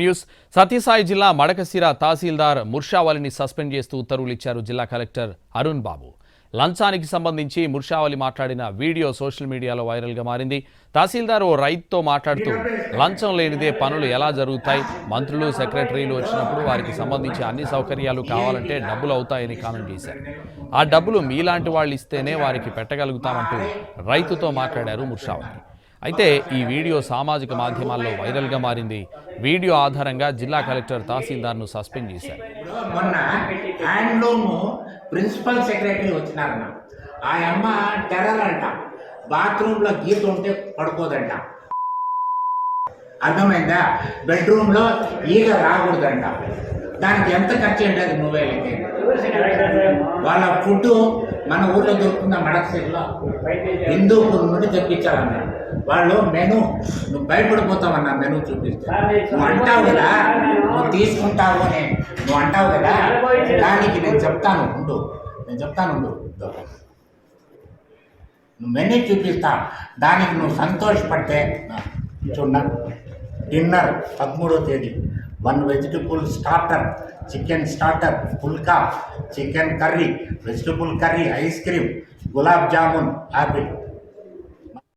News. Sathya Sai జిల్లా మడకశిరా తహసీల్దార్ ముర్షావలిని suspend చేస్తూ ఉత్తర్వులు ఇచ్చారు జిల్లా కలెక్టర్ అరుణ్ బాబు. లంచానికి సంబంధించి ముర్షావలి మాట్లాడిన వీడియో సోషల్ మీడియాలో వైరల్గా మారింది. తహసీల్దార్ ఓ రైతుతో మాట్లాడుతూ లంచం లేనిదే పనులు ఎలా జరుగుతాయి? మంత్రులు సెక్రటరీలు వచ్చినప్పుడు వారికి సంబంధించి అన్ని సౌకర్యాలు కావాలంటే డబ్బులు అవుతాయని కామెంట్ చేశారు. ఆ డబ్బులు మీలాంటి వాళ్ళు ఇస్తేనే వారికి పెట్టగలుగుతామంటూ రైతుతో మాట్లాడారు ముర్షావలి. అయితే ఈ వీడియో సామాజిక మాధ్యమాల్లో వైరల్గా మారింది. వీడియో ఆధారంగా జిల్లా కలెక్టర్ తహసీల్దార్ను సస్పెండ్ చేశారు. మొన్న హ్యాండ్లూమ్ ప్రిన్సిపల్ సెక్రటరీ వచ్చినారన్న. ఆ అమ్మ టెర్రర్ అంట బాత్రూంలో గీత ఉంటే పడుకోదంట. అర్థమైందా? బెడ్రూమ్లో ఈగ రాకూడదంట. దానికి ఎంత ఖర్చు ఉంటుంది మొబైల్కి వాళ్ళ ఫుడ్ మన ఊర్లో దొరుకుతుందా మడకసిరిలో హిందూపూర్ నుండి తెప్పించాలన్న వాళ్ళు మెను నువ్వు భయపడిపోతావన్న మెను చూపిస్తే. నువ్వు అంటావు కదా నువ్వు తీసుకుంటావు అని నువ్వు అంటావు కదా దానికి నేను చెప్తాను ఉండు. నేను చెప్తాను ఉండు. నువ్వు మెనూ చూపిస్తా దానికి నువ్వు సంతోషపడితే చూడ డిన్నర్ పదమూడో తేదీ. One vegetable starter chicken starter pulka chicken curry vegetable curry ऐस गुलाब जामुन ऐपल